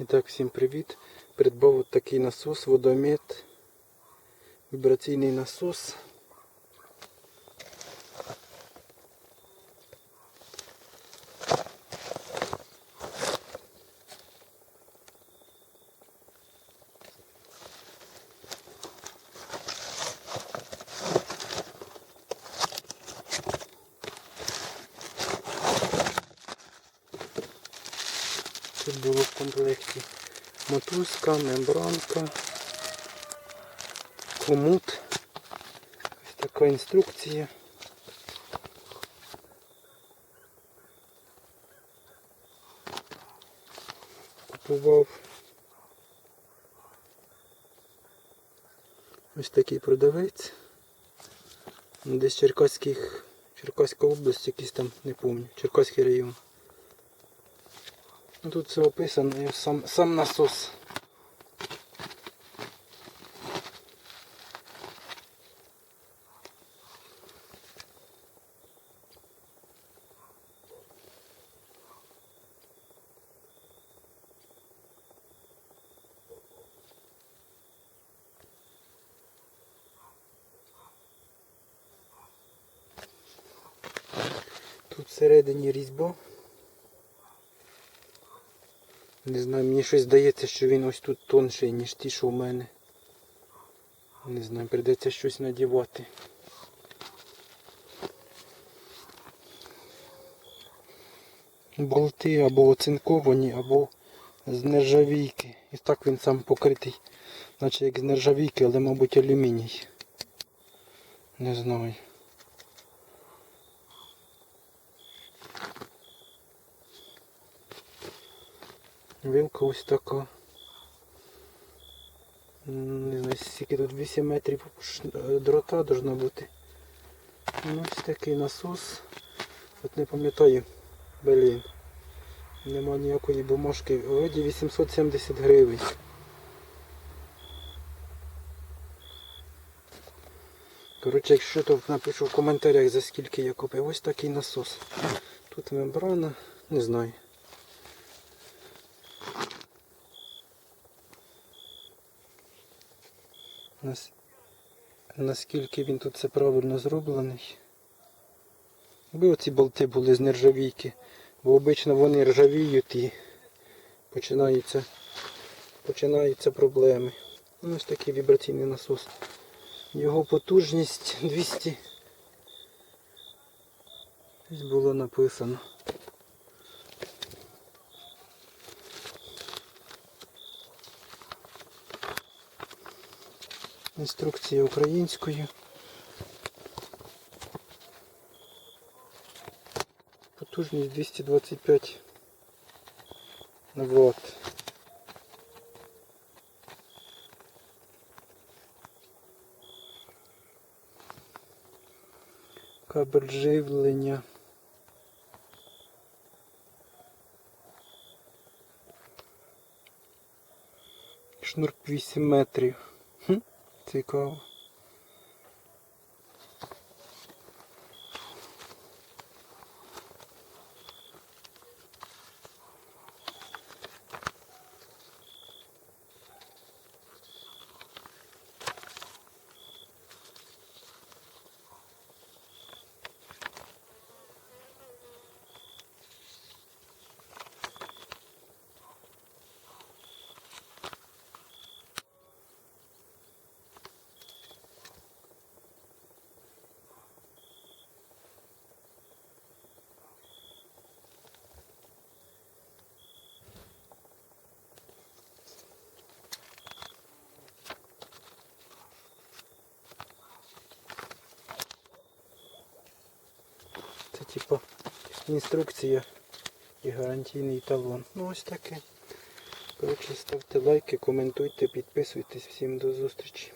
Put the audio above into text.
І так, всім привіт. Придбав от такий насос, водомет, вібраційний насос. Тут було в комплекті мотузка, мембранка, комут. Ось така інструкція. Купував ось такий продавець. Десь Черкаських, Черкаська область, якийсь там, не пам'ятаю, Черкаський район. Ну, Тут все описано, і сам, сам насос. Тут всередині різьба. Не знаю, мені щось здається, що він ось тут тонший, ніж ті, що в мене. Не знаю, прийдеться щось надівати. Болти або оцинковані, або з нержавійки. І так він сам покритий, наче як з нержавійки, але мабуть алюміній. Не знаю. Вилка ось така. Не знаю, скільки тут 8 метрів е, дрота должно бути. Ну, ось такий насос. От не пам'ятаю. Блін. Нема ніякої бумажки. Вроді 870 гривень. Коротше, якщо то напишу в коментарях за скільки я купив. Ось такий насос. Тут мембрана, не знаю. Наскільки він тут це правильно зроблений. Якби оці болти були з нержавійки, бо обично вони ржавіють і починаються, починаються проблеми. Ось такий вібраційний насос. Його потужність 200. Десь було написано. Інструкція українською. Потужність 225 Вт. Кабель живлення. Шнур 8 метрів. tes corps. типу інструкція і гарантійний талон. Ну ось таке. Коротше, ставте лайки, коментуйте, підписуйтесь. Всім до зустрічі.